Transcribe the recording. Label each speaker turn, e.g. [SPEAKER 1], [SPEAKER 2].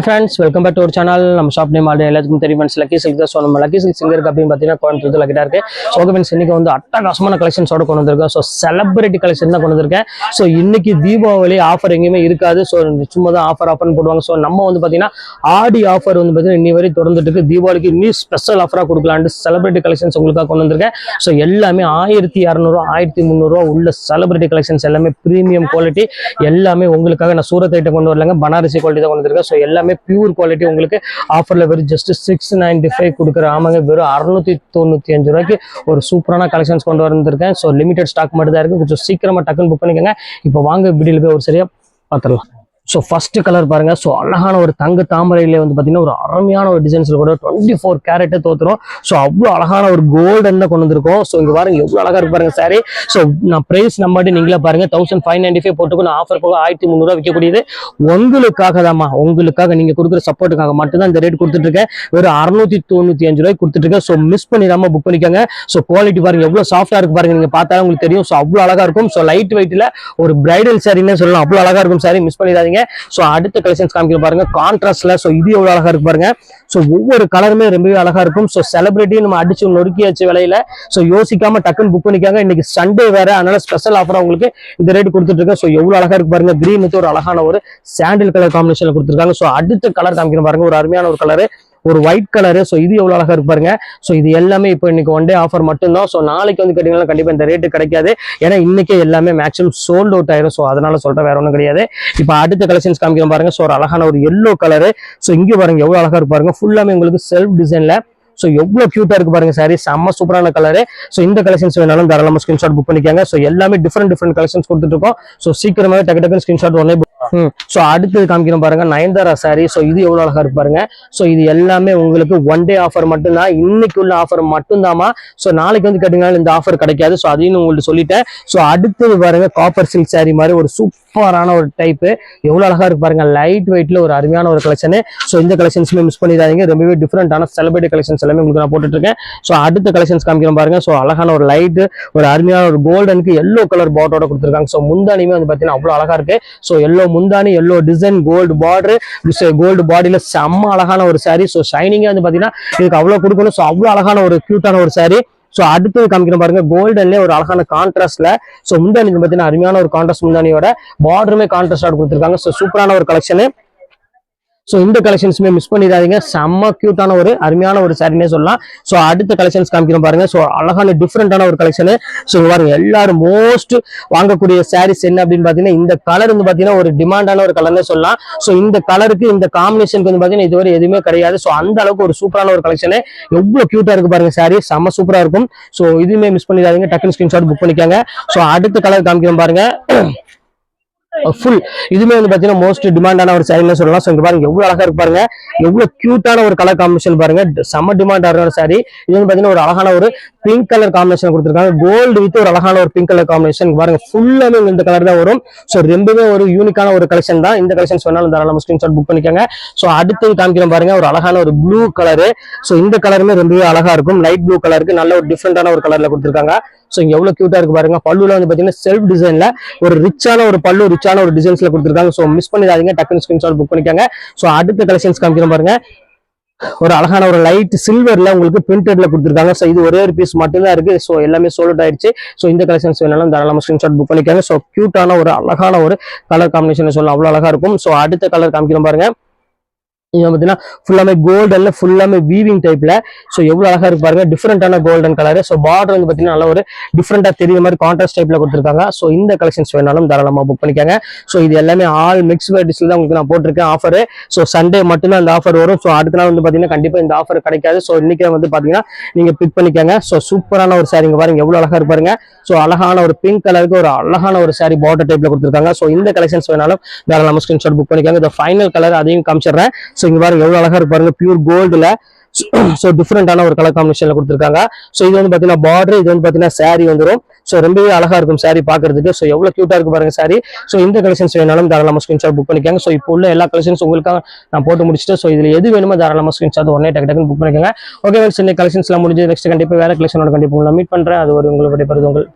[SPEAKER 1] Friends welcome back to ஒரு channel நம்ம shop name already எல்லாத்துக்கும் தெரியும் ஃப்ரெண்ட்ஸ் லக்கி சில்க் தான் ஸோ நம்ம லக்கி சில்க் சிங்கர் அப்படின்னு பார்த்தீங்கன்னா கோயம்புத்தூர் லக்கிட்டா இருக்கு. ஸோ ஓகே ஃப்ரெண்ட்ஸ் இன்னைக்கு வந்து அட்டகாசமான கலெக்ஷன்ஸோட கொண்டு வந்திருக்கேன் ஸோ செலிபிரிட்டி கலெக்ஷன் தான் கொண்டு வந்திருக்கேன். ஸோ இன்னைக்கு தீபாவளி ஆஃபர் எங்கேயுமே இருக்காது. ஸோ சும்மா தான் ஆஃபர் ஆஃபர்னு போடுவாங்க. ஸோ நம்ம வந்து பார்த்தீங்கன்னா ஆடி ஆஃபர் வந்து பார்த்தீங்கன்னா இன்னி வரை தொடர்ந்துட்டு இருக்கு. தீபாவளிக்கு இன்னும் ஸ்பெஷல் ஆஃபராக கொடுக்கலான்ட்டு செலிபிரிட்டி கலெக்ஷன்ஸ் உங்களுக்காக கொண்டு வந்திருக்கேன். ஸோ எல்லாமே ஆயிரத்தி இரநூறுவா ஆயிரத்தி முந்நூறுவா உள்ள செலிபிரிட்டி கலெக்ஷன்ஸ் எல்லாமே ப்ரீமியம் குவாலிட்டி எல்லாமே உங்களுக்காக நான் சூரத்தை கொண்டு வரலங்க. பனாரசி குவாலிட்டி தான் கொண்டு வந்திருக்கேன். ஸோ எல்லாமே பியூர் குவாலிட்டி உங்களுக்கு ஆஃபரில் வெறும் ஜஸ்ட் சிக்ஸ் நைன்டி ஃபைவ் கொடுக்குற ஆமாங்க வெறும் அறுநூத்தி தொண்ணூற்றி அஞ்சு ரூபாய்க்கு ஒரு சூப்பரான கலெக்ஷன்ஸ் கொண்டு வந்திருக்கேன். ஸோ லிமிடெட் ஸ்டாக் மட்டும் தான் இருக்குது கொஞ்சம் சீக்கிரமாக டக்குன்னு புக் பண்ணிக்கோங்க. இப்போ வாங்க வீடியோவில் போய் ஒரு சரியாக பார்த்துடலாம். ஸோ ஃபர்ஸ்ட் கலர் பாருங்க. ஸோ அழகான ஒரு தங்க தாமரையில வந்து பார்த்தீங்கன்னா ஒரு அருமையான ஒரு டிசைன்ஸ்ல கூட டுவெண்ட்டி ஃபோர் கேரட்டே தோத்துரும். ஸோ அவ்வளோ அழகான ஒரு கோல்டன் தான் கொண்டு வந்திருக்கோம்? ஸோ இங்க பாருங்க எவ்வளோ அழகா இருக்கு பாருங்க சாரி ஸோ நான் பிரைஸ் நம்பாட்டி நீங்களே பாருங்க. தௌசண்ட் ஃபைவ் நைன்டி ஃபைவ் போட்டுக்கணும் நான் ஆஃபர் போக ஆயிரத்தி முந்நூறுவா விற்கக்கூடியது. உங்களுக்காக தாம்மா உங்களுக்காக நீங்க கொடுக்குற சப்போர்ட்டுக்காக மட்டும்தான் இந்த ரேட் கொடுத்துட்டு இருக்கேன் வெறும் அறுநூத்தி தொண்ணூத்தி அஞ்சு ரூபாய் கொடுத்துட்டு இருக்கேன் ஸோ மிஸ் பண்ணிடாம புக் பண்ணிக்கோங்க. ஸோ குவாலிட்டி பாருங்க எவ்வளோ சாஃப்டா இருக்கு பாருங்க. நீங்க பார்த்தாலும் உங்களுக்கு தெரியும். ஸோ அவ்வளோ அழகா இருக்கும். ஸோ லைட் வெயிட்ல ஒரு பிரைடல் சாரின்னு சொல்லலாம். அவ்வளோ அழகா இருக்கும் சாரி மிஸ் பண்ணிடாதீங்க. ஸோ அடுத்த கலெக்ஷன்ஸ் காமிக்கிற பாருங்க. கான்ட்ராஸ்ட்ல ஸோ இது எவ்வளவு அழகா இருக்கு பாருங்க. ஸோ ஒவ்வொரு கலருமே ரொம்பவே அழகா இருக்கும். ஸோ செலிபிரிட்டி நம்ம அடிச்சு நொறுக்கி வச்ச விலையில ஸோ யோசிக்காம டக்குன்னு புக் பண்ணிக்காங்க. இன்னைக்கு சண்டே வேற அதனால ஸ்பெஷல் ஆஃபர் உங்களுக்கு இந்த ரேட் கொடுத்துட்டு இருக்கேன் ஸோ எவ்வளவு அழகா இருக்கு பாருங்க. கிரீன் ஒரு அழகான ஒரு சாண்டில் கலர் காம்பினேஷன்ல கொடுத்துருக்காங்க. ஸோ அடுத்த கலர் காமிக்கிற பாருங்க. ஒரு அருமையான ஒரு கலர் ஒரு ஒயிட் கலரு ஸோ இது எவ்வளோ அழகாக இருப்பாருங்க ஸோ இது எல்லாமே இப்போ இன்னைக்கு ஒன் டே ஆஃபர் மட்டும்தான். ஸோ நாளைக்கு வந்து கேட்டீங்கன்னா கண்டிப்பாக இந்த ரேட்டு கிடைக்காது. ஏன்னா இன்னைக்கே எல்லாமே மேக்ஸிமம் சோல்ட் அவுட் ஆயிரும். ஸோ அதனால சொல்கிறேன் வேற ஒன்றும் கிடையாது. இப்போ அடுத்த கலெக்ஷன்ஸ் காமிக்கிறோம் பாருங்க. ஸோ ஒரு அழகான ஒரு எல்லோ கலரு ஸோ இங்கே பாருங்க எவ்வளோ அழகாக இருப்பாருங்க ஃபுல்லாமே உங்களுக்கு செல்ஃப் டிசைனில் ஸோ எவ்வளோ கியூட்டா இருக்கு பாருங்க சாரி செம்ம சூப்பரான கலரு ஸோ இந்த கலெக்ஷன்ஸ் வேணாலும் தாராளமாக ஸ்கிரீன்ஷாட் புக் பண்ணிக்காங்க. ஸோ எல்லாமே டிஃப்ரெண்ட் டிஃப்ரெண்ட் கலெக்ஷன்ஸ் கொடுத்துட்டு இருக்கோம் ஸோ சீக்கிரமாகவே டக்கு டக்குன்னு ஸ்கிரீன்ஷாட் ஒன்னே ஸோ அடுத்தது காமிக்கிறோம் பாருங்க. நயன்தாரா சாரி ஸோ இது எவ்வளோ அழகா இருக்கு பாருங்க. ஸோ இது எல்லாமே உங்களுக்கு ஒன் டே ஆஃபர் மட்டும்தான். இன்னைக்கு உள்ள ஆஃபர் மட்டும்தாமா ஸோ நாளைக்கு வந்து கேட்டீங்கன்னா இந்த ஆஃபர் கிடைக்காது. ஸோ அதையும் உங்கள்கிட்ட சொல்லிட்டேன். ஸோ அடுத்தது பாருங்க காப்பர் சில்க் சாரி மாதிரி ஒரு சூப்பர் சூப்பரான ஒரு டைப்பு எவ்வளோ அழகாக இருக்கு பாருங்க. லைட் வெயிட்ல ஒரு அருமையான ஒரு கலெக்ஷனு ஸோ இந்த கலெக்ஷன்ஸுமே மிஸ் பண்ணிடாதீங்க. ரொம்பவே டிஃப்ரெண்டான செலிபிரிட்டி கலெக்ஷன்ஸ் எல்லாமே உங்களுக்கு நான் போட்டுட்டு இருக்கேன் ஸோ அடுத்த கலெக்ஷன்ஸ் காமிக்கிறோம் பாருங்க. ஸோ அழகான ஒரு லைட்டு ஒரு அருமையான ஒரு கோல்டனுக்கு எல்லோ கலர் பாட்டோட கொடுத்துருக்காங்க. ஸோ முந்தானியுமே வந்து பார்த்தீங்கன்னா அவ்வளோ அழகா இருக்கு. ஸோ எல்லோ முந்தானி yellow design gold border gold பாடியில் செம்ம அழகான ஒரு saree. ஸோ ஷைனிங்கே வந்து பார்த்தீங்கன்னா இதுக்கு அவ்வளோ கொடுக்கணும். ஸோ அவ்வளோ அழகான ஒரு க்யூட்டான ஒரு saree. ஸோ அடுத்து காமிக்கிற பாருங்க கோல்டன்லேயே ஒரு அழகான கான்ட்ராஸ்ட்ல ஸோ முந்தானி பார்த்தீங்கன்னா அருமையான ஒரு கான்ட்ராஸ்ட் முந்தானியோட பார்டருமே கான்ட்ராஸ்ட் கொடுத்துருக்காங்க. ஸோ சூப்பரான ஒரு கலெக்ஷனு ஸோ இந்த கலெக்ஷன்ஸுமே மிஸ் பண்ணிடாதீங்க. செம்ம கியூட்டான ஒரு அருமையான ஒரு சாரினே சொல்லலாம். ஸோ அடுத்த கலெக்ஷன்ஸ் காமிக்கிறோம் பாருங்க. ஸோ அழகான டிஃப்ரெண்டான ஒரு கலெக்ஷனு ஸோ பாருங்க. எல்லாரும் மோஸ்ட் வாங்கக்கூடிய சாரீஸ் என்ன அப்படின்னு பார்த்தீங்கன்னா இந்த கலர் வந்து பார்த்தீங்கன்னா ஒரு டிமாண்டான ஒரு கலர்னே சொல்லலாம். ஸோ இந்த கலருக்கு இந்த காம்பினேஷனுக்கு வந்து பார்த்தீங்கன்னா இதுவரை எதுவுமே கிடையாது. ஸோ அந்த அளவுக்கு ஒரு சூப்பரான ஒரு கலெக்ஷனு எவ்வளோ க்யூட்டாக இருக்கு பாருங்க சாரி செம்ம சூப்பராக இருக்கும். ஸோ இதுவுமே மிஸ் பண்ணிடாதீங்க. டக்குன்னு ஸ்கிரீன்ஷாட் புக் பண்ணிக்காங்க. ஸோ அடுத்த கலர் காமிக்கிறோம் பாருங்க. Oh, ஃபுல் இதுமே வந்து பாத்தீங்கன்னா மோஸ்ட் டிமாண்டான ஒரு சாரின்னு சொல்லலாம். ஸோ இங்க பாருங்க எவ்வளவு அழகா இருக்கு பாருங்க. எவ்வளவு கியூட்டான ஒரு கலர் காம்பினேஷன் பாருங்க. ட- செம்ம டிமாண்ட் ஆகிற சாரி இது வந்து பாத்தீங்கன்னா ஒரு அழகான ஒரு பிங்க் கலர் காம்பினேஷன் கொடுத்துருக்காங்க. கோல்டு வித் ஒரு அழகான ஒரு பிங்க் கலர் காம்பினேஷன் பாருங்க ஃபுல்லாமே இந்த கலர் தான் வரும். ஸோ ரொம்பவே ஒரு யூனிக்கான ஒரு கலெக்ஷன் தான். இந்த கலெக்ஷன் சொன்னாலும் தாராளமா ஸ்கிரீன்ஷாட் புக் பண்ணிக்கோங்க. ஸோ அடுத்தது காமிக்கிறோம் பாருங்க ஒரு அழகான ஒரு ப்ளூ கலரு ஸோ இந்த கலருமே ரொம்பவே அழகா இருக்கும். லைட் ப்ளூ கலருக்கு நல்ல ஒரு டிஃப்ரெண்டான ஒரு கலர்ல கொடுத்துருக்காங்க. ஸோ இங்க எவ்வளவு கியூட்டா இருக்கு பாருங்க. பல்லுல வந்து பாத்தீங்கன்னா செல்ஃப் டிசைன்ல ஒரு ரிச்சான ஒரு பல்லு ரிச்சான ஒரு டிசைன்ஸ்ல கொடுத்துருக்காங்க. ஸோ மிஸ் பண்ணிடாதீங்க. டக்குனு ஸ்கிரீன்ஷாட் புக் பண்ணிக்கோங்க. ஸோ அடுத்த கலெக்ஷன்ஸ் காமிக்கிறோம் பாருங்க. ஒரு அழகான ஒரு லைட் சில்வர்ல உங்களுக்கு பிரிண்டட்ல கொடுத்துருக்காங்க. ஸோ இது ஒரே ஒரு பீஸ் மட்டும்தான் இருக்கு. ஸோ எல்லாமே சோல்ட் ஆயிடுச்சு. ஸோ இந்த கலெக்ஷன்ஸ் வேணாலும் தாராளமாக ஸ்கிரீன்ஷாட் புக் பண்ணிக்கோங்க. ஸோ கியூட்டான ஒரு அழகான ஒரு கலர் காம்பினேஷன் சொல்லலாம். அவ்வளோ அழகா இருக்கும். ஸோ அடுத்த கலர் காமிக்கிறோம் பாருங்க. பார்த்தீங்கன்னா ஃபுல்லாமே கோல்டன்ல ஃபுல்லாமே வீவிங் டைப்ல ஸோ எவ்வளவு அழகா இருக்கு பாருங்க. டிஃப்ரெண்டான கோல்டன் கலர் ஸோ பார்டர் வந்து பார்த்தீங்கன்னா நல்ல ஒரு டிஃப்ரெண்டா தெரியுற மாதிரி கான்ட்ராஸ்ட் டைப்ல கொடுத்துருக்காங்க. ஸோ இந்த கலெக்ஷன்ஸ் வேணாலும் தாராளமாக புக் பண்ணிக்கோங்க. ஸோ இது எல்லாமே ஆல் மிக்ஸ் வெரைட்டிஸ்ல தான் உங்களுக்கு நான் போட்டிருக்கேன் ஆஃபர் ஸோ சண்டே மட்டும்தான் இந்த ஆஃபர் வரும். ஸோ அடுத்த நாள் வந்து பார்த்தீங்கன்னா கண்டிப்பா இந்த ஆஃபர் கிடைக்காது. ஸோ இன்னைக்கே வந்து பார்த்தீங்கன்னா நீங்க பிக் பண்ணிக்கோங்க. ஸோ சூப்பரான ஒரு சாரிங்க பாருங்க. எவ்வளவு அழகா இருக்கு பாருங்க. ஸோ அழகான ஒரு பிங்க் கலருக்கு ஒரு அழகான ஒரு சாரி பார்டர் டைப்ல கொடுத்துருக்காங்க. ஸோ இந்த கலெக்ஷன்ஸ் வேணாலும் தாராளமாக ஸ்கிரீன்ஷாட் புக் பண்ணிக்கோங்க. இந்த ஃபைனல் கலர் அதையும் காமிச்சிடுறேன். ஸோ இங்க பாருங்க எவ்வளவு அழகா இருப்பாருங்க பாருங்க. பியூர் கோல்டுல ஸோ டிஃப்ரெண்டான ஒரு கலர் காம்பினேஷன்ல கொடுத்துருக்காங்க. ஸோ இது வந்து பாத்தீங்கன்னா பார்டர் இது வந்து பாத்தீங்கன்னா சாரி வந்துடும் ஸோ ரொம்பவே அழகா இருக்கும் சாரி பாக்குறதுக்கு. ஸோ எவ்வளவு கியூட்டா இருக்கு பாருங்க சாரி ஸோ இந்த கலெக்ஷன்ஸ் வேணாலும் தாராளமா ஸ்கிரீன்ஷாட் புக் பண்ணிக்காங்க. ஸோ இப்போ உள்ள எல்லா கலெக்ஷன்ஸ் உங்களுக்காக நான் போட்டு முடிச்சுட்டு ஸோ இதுல எது வேணுமோ தாராளமா ஸ்கிரீன்ஷாட் உடனே டக்கு டக்குன்னு புக் பண்ணிக்கோங்க. ஓகே இந்த கலெக்ஷன்ஸ்லாம் முடிஞ்சு நெக்ஸ்ட் கண்டிப்பா வேற கலெக்ஷனோட கண்டிப்பா உங்களை மீட் பண்றேன். அது ஒரு உங்களுக்கு விடைபெறுது உங்கள்